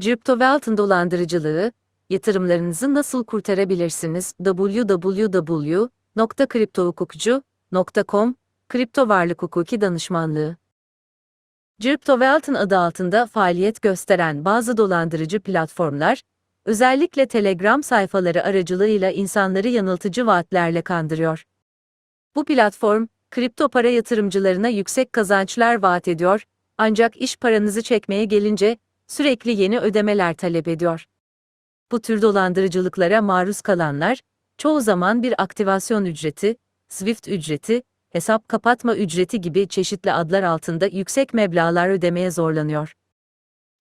Cryptowalton dolandırıcılığı, yatırımlarınızı nasıl kurtarabilirsiniz? www.kriptohukukcu.com Kripto Varlık Hukuki Danışmanlığı Cryptowalton adı altında faaliyet gösteren bazı dolandırıcı platformlar, özellikle Telegram sayfaları aracılığıyla insanları yanıltıcı vaatlerle kandırıyor. Bu platform, kripto para yatırımcılarına yüksek kazançlar vaat ediyor, ancak iş paranızı çekmeye gelince sürekli yeni ödemeler talep ediyor. Bu tür dolandırıcılıklara maruz kalanlar, çoğu zaman bir aktivasyon ücreti, SWIFT ücreti, hesap kapatma ücreti gibi çeşitli adlar altında yüksek meblağlar ödemeye zorlanıyor.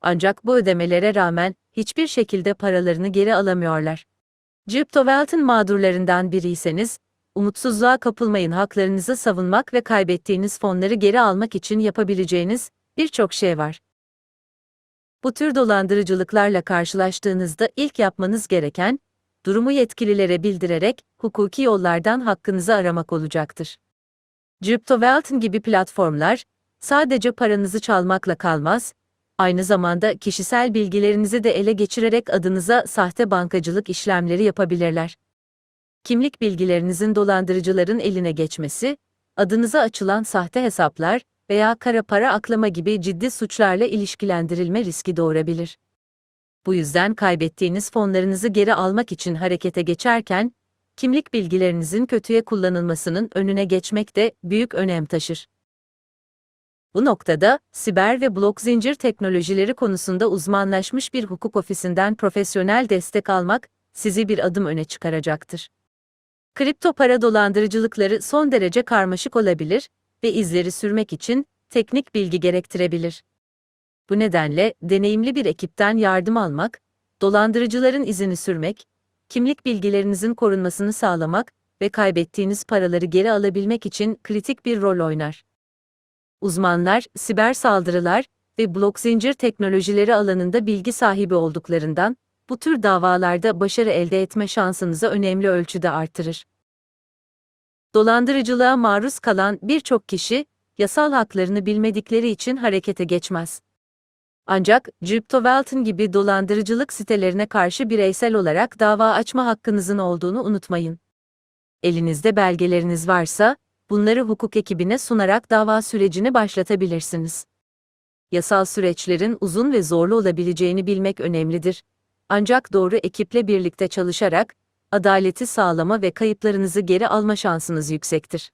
Ancak bu ödemelere rağmen hiçbir şekilde paralarını geri alamıyorlar. Cryptowalton mağdurlarından biriyseniz, umutsuzluğa kapılmayın haklarınızı savunmak ve kaybettiğiniz fonları geri almak için yapabileceğiniz birçok şey var. Bu tür dolandırıcılıklarla karşılaştığınızda ilk yapmanız gereken, durumu yetkililere bildirerek hukuki yollardan hakkınızı aramak olacaktır. Cryptowalton gibi platformlar, sadece paranızı çalmakla kalmaz, aynı zamanda kişisel bilgilerinizi de ele geçirerek adınıza sahte bankacılık işlemleri yapabilirler. Kimlik bilgilerinizin dolandırıcıların eline geçmesi, adınıza açılan sahte hesaplar veya kara para aklama gibi ciddi suçlarla ilişkilendirilme riski doğurabilir. Bu yüzden kaybettiğiniz fonlarınızı geri almak için harekete geçerken, kimlik bilgilerinizin kötüye kullanılmasının önüne geçmek de büyük önem taşır. Bu noktada, siber ve blok zincir teknolojileri konusunda uzmanlaşmış bir hukuk ofisinden profesyonel destek almak, sizi bir adım öne çıkaracaktır. Kripto para dolandırıcılıkları son derece karmaşık olabilir ve izleri sürmek için teknik bilgi gerektirebilir. Bu nedenle deneyimli bir ekipten yardım almak, dolandırıcıların izini sürmek, kimlik bilgilerinizin korunmasını sağlamak ve kaybettiğiniz paraları geri alabilmek için kritik bir rol oynar. Uzmanlar, siber saldırılar ve blok zincir teknolojileri alanında bilgi sahibi olduklarından, bu tür davalarda başarı elde etme şansınızı önemli ölçüde artırır. Dolandırıcılığa maruz kalan birçok kişi, yasal haklarını bilmedikleri için harekete geçmez. Ancak, Cryptowalton gibi dolandırıcılık sitelerine karşı bireysel olarak dava açma hakkınızın olduğunu unutmayın. Elinizde belgeleriniz varsa, bunları hukuk ekibine sunarak dava sürecini başlatabilirsiniz. Yasal süreçlerin uzun ve zorlu olabileceğini bilmek önemlidir. Ancak doğru ekiple birlikte çalışarak, adaleti sağlama ve kayıplarınızı geri alma şansınız yüksektir.